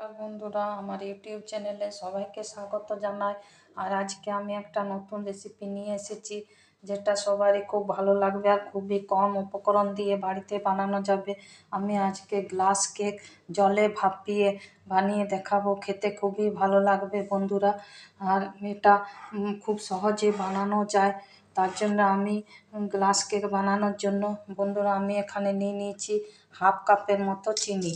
নমস্কার বন্ধুরা, আমার ইউটিউব চ্যানেলে সবাইকে স্বাগত জানাই। আর আজকে আমি একটা নতুন রেসিপি নিয়ে এসেছি, যেটা সবারই খুব ভালো লাগবে আর খুবই কম উপকরণ দিয়ে বাড়িতে বানানো যাবে। আমি আজকে গ্লাস কেক জলে ভাপিয়ে বানিয়ে দেখাবো, খেতে খুবই ভালো লাগবে বন্ধুরা। আর এটা খুব সহজে বানানো যায়, তার জন্য আমি গ্লাস কেক বানানোর জন্য, বন্ধুরা আমি এখানে নিয়ে নিয়েছি হাফ কাপের মতো চিনি।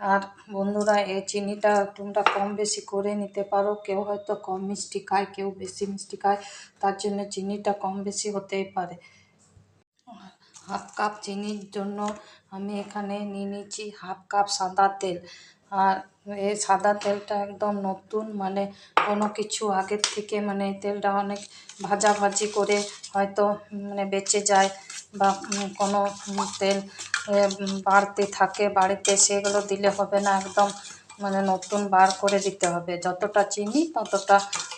আর বন্ধুরা, এই চিনিটা তোমরা কম বেশি করে নিতে পারো। কেউ হয়তো কম মিষ্টি খায়, কেউ বেশি মিষ্টি খায়, তার জন্য চিনিটা কম বেশি হতেই পারে। হাফ কাপ চিনির জন্য আমি এখানে নিয়ে নিচ্ছি হাফ কাপ সাদা তেল। আর এই সাদা তেলটা একদম নতুন মানে কোনো কিছু আগের থেকে মানে তেলটা অনেক ভাজাভাজি করে হয়তো মানে বেঁচে যায় বা কোনো তেল বাড়তে থাকে বাড়িতে, সেগুলো দিলে হবে না একদম মানে নতুন বার করে দিতে হবে। যতটা চিনি ততটা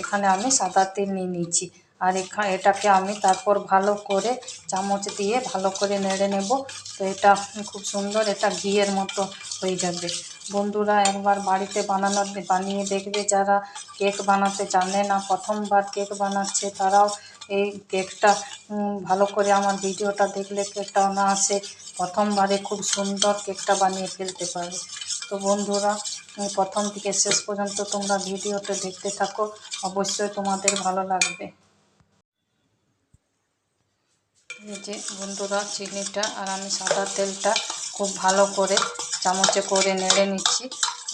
এখানে আমি সাদা তেল নিয়ে নিয়েছি। আর এখা এটাকে আমি তারপর ভালো করে চামচ দিয়ে ভালো করে নেড়ে নেব। তো এটা খুব সুন্দর, এটা ঘিয়ের মতো হয়ে যাবে। বন্ধুরা, একবার বাড়িতে বানানো বানিয়ে দেখবে যারা কেক বানাতে জানে না, প্রথমবার কেক বানাচ্ছে তারাও এই কেকটা ভালো করে আমার ভিডিওটা দেখলে কেকটা না আসে প্রথমবারে খুব সুন্দর কেকটা বানিয়ে ফেলতে পারে তো বন্ধুরা প্রথম থেকে শেষ পর্যন্ত তোমরা ভিডিওটা দেখতে থাকো। অবশ্যই তোমাদের ভালো লাগবে। এই যে বন্ধুরা, চিনিটা আর আমি সাদা তেলটা খুব ভালো করে চামচে করে নেড়ে নিচ্ছি।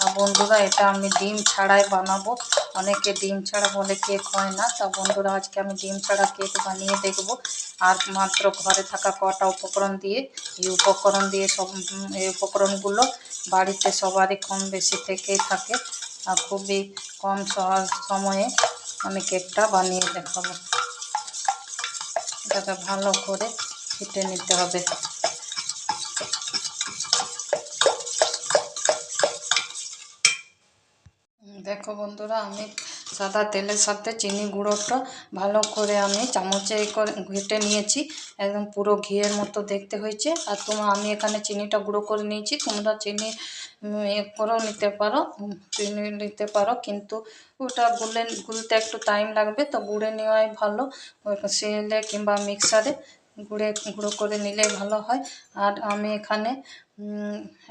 আর বন্ধুরা, এটা আমি ডিম ছাড়াই বানাবো। অনেকে ডিম ছাড়া বলে কেক হয় না। তা বন্ধুরা, আজকে আমি ডিম ছাড়া কেক বানিয়ে দেখব। আর মাত্র ঘরে থাকা কটা উপকরণ দিয়ে, এই উপকরণ দিয়ে সব এই উপকরণগুলো বাড়িতে সবারই কম বেশি থেকেই থাকে। আর খুবই কম সহজ সময়ে আমি কেকটা বানিয়ে দেখাবো। এটাকে ভালো করে ফেটে নিতে হবে। দেখো বন্ধুরা আমি সাদা তেলের সাথে চিনি গুঁড়োটা ভালো করে আমি চামচে করে ঘেটে নিয়েছি। একদম পুরো ঘিয়ের মতো দেখতে হয়েছে। আর তোমার আমি এখানে চিনিটা গুঁড়ো করে নিয়েছি। তোমরা চিনি এ করেও নিতে পারো চিনি নিতে পারো। কিন্তু ওটা গুলে, গুলতে একটু টাইম লাগবে, তো গুঁড়ে নেওয়াই ভালো। শিলে কিংবা মিক্সারে গুঁড়ে, গুঁড়ো করে নিলেই ভালো হয়। আর আমি এখানে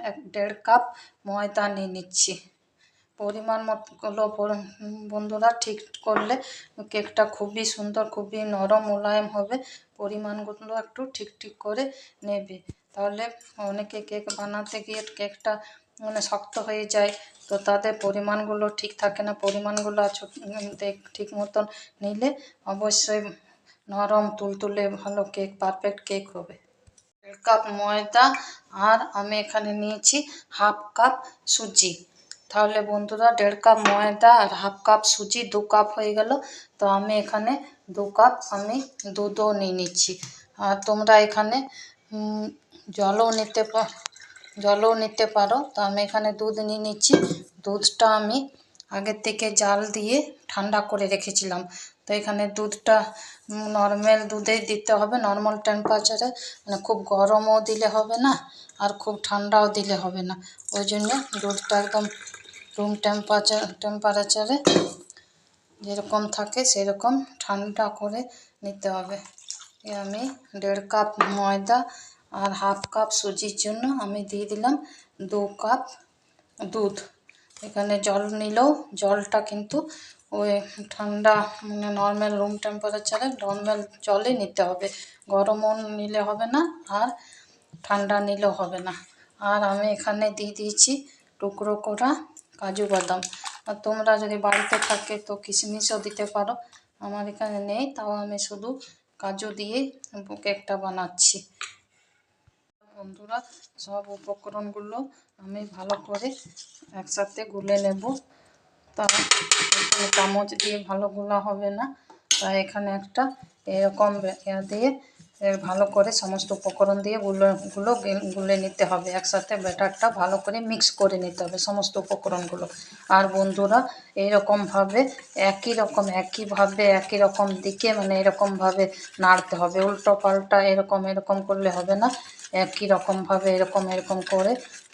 এক দেড় কাপ ময়দা নিয়ে নিচ্ছি। পরিমাণ মতগুলো বন্ধুরা ঠিক করলে কেকটা খুবই সুন্দর, খুবই নরম মোলায়েম হবে। পরিমাণগুলো একটু ঠিক ঠিক করে নেবে। তাহলে অনেকে কেক বানাতে গিয়ে কেকটা মানে শক্ত হয়ে যায়, তো তাদের পরিমাণগুলো ঠিক থাকে না। পরিমাণগুলো ঠিক মতন নিলে অবশ্যই নরম, তুলতুলে ভালো কেক, পারফেক্ট কেক হবে। দেড় কাপ ময়দা, আর আমি এখানে নিয়েছি হাফ কাপ সুজি। তাহলে বন্ধুরা দেড় কাপ ময়দা আর হাফ কাপ সুজি দু কাপ হয়ে গেল। তো আমি এখানে দু কাপ আমি দুধও নিয়ে নিচ্ছি। আর তোমরা এখানে জলও নিতে জলও নিতে পারো। তো আমি এখানে দুধ নিয়ে নিচ্ছি। দুধটা আমি আগের থেকে জাল দিয়ে ঠান্ডা করে রেখেছিলাম। তো এখানে দুধটা নর্মাল দুধেই দিতে হবে। নর্মাল টেম্পারেচারে মানে খুব গরমও দিলে হবে না, আর খুব ঠান্ডাও দিলে হবে না। ওই জন্য দুধটা একদম রুম টেম্পারেচার টেম্পারেচারে যেরকম থাকে সেরকম ঠান্ডা করে নিতে হবে। আমি দেড় কাপ ময়দা আর হাফ কাপ সুজির জন্য আমি দিয়ে দিলাম দু কাপ দুধ। এখানে জল নিলেও জলটা কিন্তু ওই ঠান্ডা মানে নর্মাল রুম টেম্পারেচারে নর্মাল জলে নিতে হবে। গরমও নিলে হবে না আর ঠান্ডা নিলেও হবে না। আর আমি এখানে দিয়ে দিয়েছি টুকরো করা কাজু বাদাম। আর তোমরা যদি বাড়িতে থাকে তো কিশমিশও দিতে পারো। আমার এখানে নেই, তাও আমি শুধু কাজু দিয়েই কেকটা বানাচ্ছি। বন্ধুরা, সব উপকরণগুলো আমি ভালো করে একসাথে গুলে নেব। তা চামচ দিয়ে ভালো গুলা হবে না। তাই এখানে একটা এরকম দিয়ে ভালো করে সমস্ত উপকরণ দিয়ে গুলো গুলো গুলে নিতে হবে। একসাথে ব্যাটারটা ভালো করে মিক্স করে নিতে হবে সমস্ত উপকরণগুলো। আর বন্ধুরা এইরকমভাবে একই রকম, একইভাবে একই রকম দিকে মানে এরকমভাবে নাড়তে হবে। উল্টো পাল্টা এরকম এরকম করলে হবে না। একই রকমভাবে এরকম এরকম করে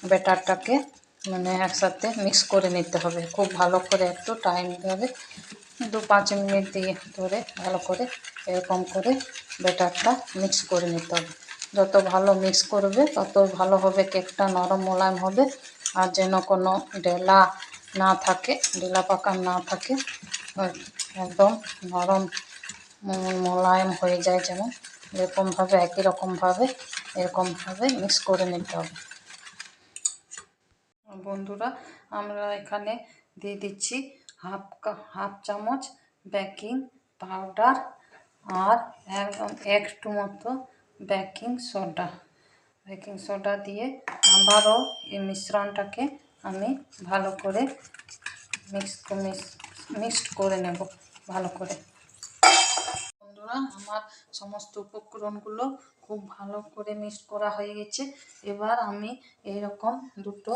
ব্যাটারটাকে মানে একসাথে মিক্স করে নিতে হবে। খুব ভালো করে একটু টাইম দেবে দু পাঁচ মিনিট দিয়ে ধরে ভালো করে এরকম করে ব্যাটারটা মিক্স করে নিতে হবে। যত ভালো মিক্স করবে, তত ভালো হবে কেকটা নরম মোলায়েম হবে। আর যেন কোনো ডেলা না থাকে ডেলা পাকা না থাকে একদম নরম মোলায়েম হয়ে যায় যেমন। এরকমভাবে, একই রকমভাবে, এরকমভাবে মিক্স করে নিতে হবে। বন্ধুরা, আমরা এখানে দিয়ে দিচ্ছি হাফ হাফ চামচ বেকিং পাউডার আর একদম একটু মতো বেকিং সোডা। বেকিং সোডা দিয়ে আবারও এই মিশ্রণটাকে আমি ভালো করে মিক্স মিক্সড করে নেব ভালো করে। বন্ধুরা, আমার সমস্ত উপকরণগুলো খুব ভালো করে মিক্স করা হয়ে গেছে। এবার আমি এরকম দুটো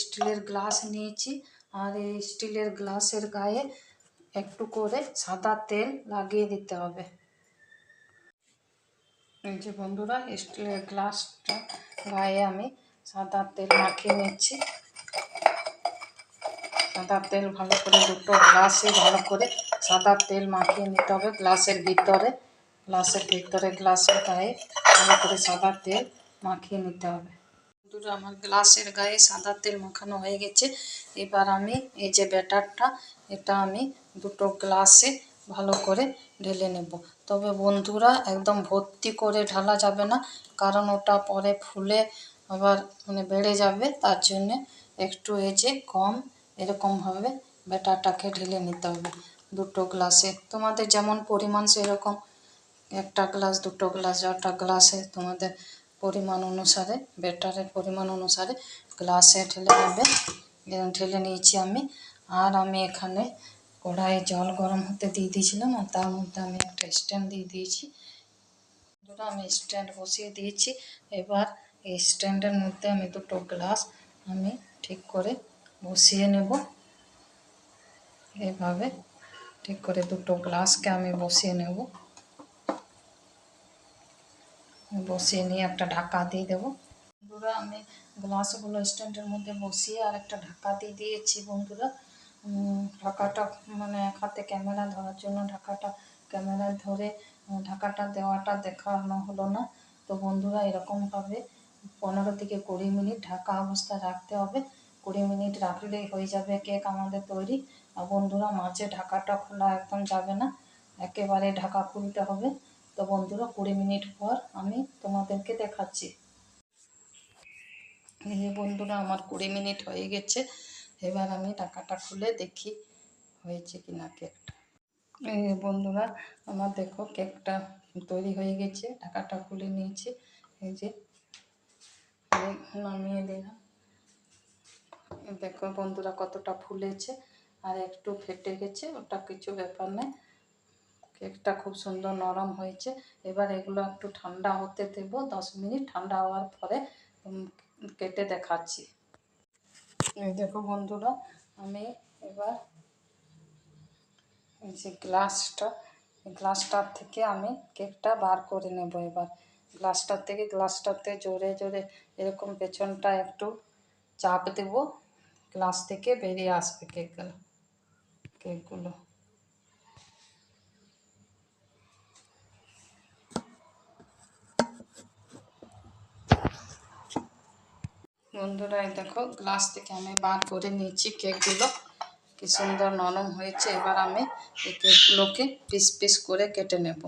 স্টিলের গ্লাস নিয়েছি। আর এই স্টিলের গ্লাসের গায়ে একটু করে সাদা তেল লাগিয়ে দিতে হবে। এই যে বন্ধুরা, স্টিলের গ্লাসটা গায়ে আমি সাদা তেল মাখিয়ে নিচ্ছি। সাদা তেল ভালো করে দুটো গ্লাসে ভালো করে সাদা তেল মাখিয়ে নিতে হবে গ্লাসের ভিতরে। গ্লাসের ভিতরে, গ্লাসের গায়ে ভালো করে সাদা তেল মাখিয়ে নিতে হবে। বন্ধুরা আমার গ্লাসের গায়ে সাদা তেল মাখানো হয়ে গেছে। এবার আমি এই যে ব্যাটারটা, এটা আমি দুটো গ্লাসে ভালো করে ঢেলে নেব। তবে বন্ধুরা, একদম ভর্তি করে ঢালা যাবে না, কারণ ওটা পরে ফুলে আবার মানে বেড়ে যাবে। তার জন্যে একটু এই যে কম, এরকমভাবে ব্যাটারটাকে ঢেলে নিতে হবে দুটো গ্লাসে। তোমাদের যেমন পরিমাণ সেরকম, একটা গ্লাস, দুটো গ্লাস যটা গ্লাসে তোমাদের পরিমাণ অনুসারে ব্যাটারের পরিমাণ অনুসারে গ্লাসে ঢেলে নেবে। এরকম ঢেলে নিয়েছি আমি। আর আমি এখানে কড়াইয়ে জল গরম হতে দিয়ে দিয়েছিলাম আর তার মধ্যে আমি একটা স্ট্যান্ড দিয়ে দিয়েছি। দুটো আমি স্ট্যান্ড বসিয়ে দিয়েছি। এবার এই স্ট্যান্ডের মধ্যে আমি দুটো গ্লাস আমি ঠিক করে বসিয়ে নেব। এইভাবে ঠিক করে দুটো গ্লাসকে আমি বসিয়ে নেব। বসিয়ে নিয়ে একটা ঢাকা দিয়ে দেবো। বন্ধুরা, আমি গ্লাসগুলো স্ট্যান্ডের মধ্যে বসিয়ে আর একটা ঢাকা দিয়ে দিয়েছি বন্ধুরা। ঢাকাটা মানে হাতে ক্যামেরা ধরার জন্য ঢাকাটা ক্যামেরায় ধরে ঢাকাটা দেওয়াটা দেখানো হলো না। তো বন্ধুরা এরকমভাবে পনেরো থেকে কুড়ি মিনিট ঢাকা অবস্থায় রাখতে হবে। কুড়ি মিনিট রাখলেই হয়ে যাবে কেক আমাদের তৈরি। আর বন্ধুরা, মাঝে ঢাকাটা খোলা একদম যাবে না। একেবারে ঢাকা খুলতে হবে। তো বন্ধুরা কুড়ি মিনিট পর আমি তোমাদেরকে দেখাচ্ছি। এই বন্ধুরা, আমার কুড়ি মিনিট হয়ে গেছে। এবার আমি টাকাটা খুলে দেখি হয়েছে কি না কেকটা এই বন্ধুরা, আমার দেখো কেকটা তৈরি হয়ে গেছে। টাকাটা খুলে নিয়েছি। এই যে নামিয়ে দিলাম। দেখো বন্ধুরা কতটা ফুলেছে আর একটু ফেটে গেছে, ওটা কিছু ব্যাপার নেই কেকটা খুব সুন্দর নরম হয়েছে। এবার এগুলো একটু ঠান্ডা হতে দেবো, দশ মিনিট ঠান্ডা হওয়ার পরে কেটে দেখাচ্ছি। দেখো বন্ধুরা, আমি এবার এই যে গ্লাসটা গ্লাসটার থেকে আমি কেকটা বার করে নেব এবার। গ্লাসটার থেকে, গ্লাসটাতে জোরে জোরে এরকম পেছনটা একটু চাপ দেব, গ্লাস থেকে বেরিয়ে আসবে কেকগুলো কেকগুলো। বন্ধুরা দেখো গ্লাস থেকে আমি বার করে নিয়েছি কেকগুলো কি সুন্দর নরম হয়েছে। এবার আমি এই কেকগুলোকে পিস পিস করে কেটে নেব।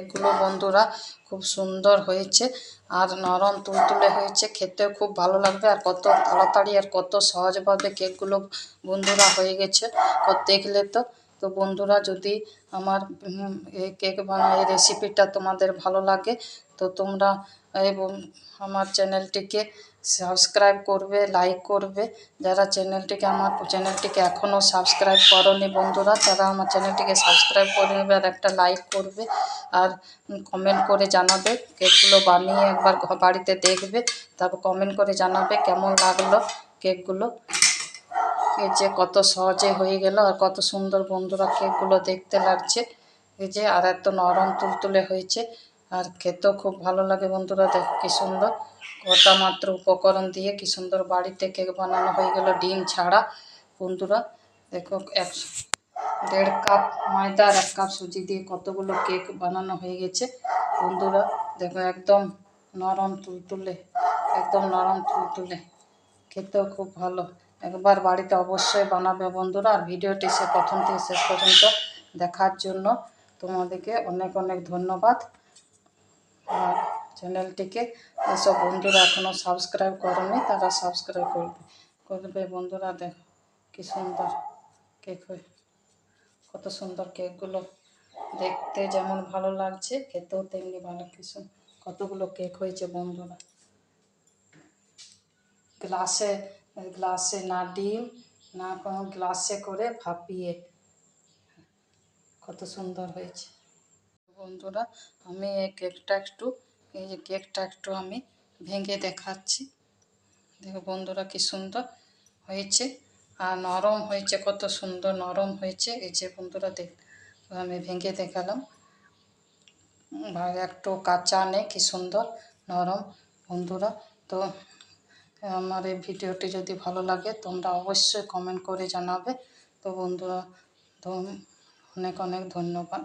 কেকগুলো বন্ধুরা খুব সুন্দর হয়েছে। আর নরম তুলতুলে হয়েছে, খেতেও খুব ভালো লাগবে। আর কত তাড়াতাড়ি আর কত সহজভাবে কেকগুলো বন্ধুরা হয়ে গেছে দেখলে তো। তো বন্ধুরা, যদি আমার এই কেক এই রেসিপিটা তোমাদের ভালো লাগে, তো তোমরা এই আমার চ্যানেলটিকে সাবস্ক্রাইব করবে লাইক করবে। যারা চ্যানেলটিকে, আমার চ্যানেলটিকে এখনও সাবস্ক্রাইব করনি বন্ধুরা, তারা আমার চ্যানেলটিকে সাবস্ক্রাইব করে নেবে আর একটা লাইক করবে। আর কমেন্ট করে জানাবে কেকগুলো বানিয়ে একবার বাড়িতে দেখবে, তারপর কমেন্ট করে জানাবে কেমন লাগল কেকগুলো এই যে কত সহজে হয়ে গেল আর কত সুন্দর বন্ধুরা কেকগুলো দেখতে লাগছে। এই যে আর এত নরম তুলতুলে হয়েছে আর খেতেও খুব ভালো লাগে বন্ধুরা দেখো, কি সুন্দর। গোটা মাত্র উপকরণ দিয়ে কী সুন্দর বাড়িতে কেক বানানো হয়ে গেল, ডিম ছাড়া। বন্ধুরা দেখো এক দেড় কাপ ময়দা, আর এক কাপ সুজি দিয়ে কতগুলো কেক বানানো হয়ে গেছে। বন্ধুরা, দেখো একদম নরম তুলতুলে, একদম নরম তুলতুলে। খেতেও খুব ভালো। একবার বাড়িতে অবশ্যই বানাবে বন্ধুরা, আর ভিডিওটি সে প্রথম থেকে শেষ পর্যন্ত দেখার জন্য তোমাদেরকে অনেক অনেক ধন্যবাদ। আর চ্যানেলটিকে যেসব বন্ধুরা এখনও সাবস্ক্রাইব করেনি, তারা সাবস্ক্রাইব করবে। করবে বন্ধুরা, দেখো কি সুন্দর কেক হয়ে কত সুন্দর কেকগুলো দেখতে যেমন ভালো লাগছে, খেতেও তেমনি ভালো। কিছু কতগুলো কেক হয়েছে বন্ধুরা। গ্লাসে গ্লাসে না ডিম, না কোনো গ্লাসে করে ভাপিয়ে। কত সুন্দর হয়েছে। বন্ধুরা, আমি এই কেকটা একটু, এই যে কেকটা একটু আমি ভেঙে দেখাচ্ছি। দেখো বন্ধুরা কি সুন্দর হয়েছে। আর নরম হয়েছে, কত সুন্দর নরম হয়েছে। এই যে বন্ধুরা দেখ, আমি ভেঙে দেখালাম। একটু কাঁচা নেই, কি সুন্দর নরম বন্ধুরা। তো আমার এই ভিডিওটি যদি ভালো লাগে, তোমরা অবশ্যই কমেন্ট করে জানাবে। তো বন্ধুরা, তো অনেক অনেক ধন্যবাদ।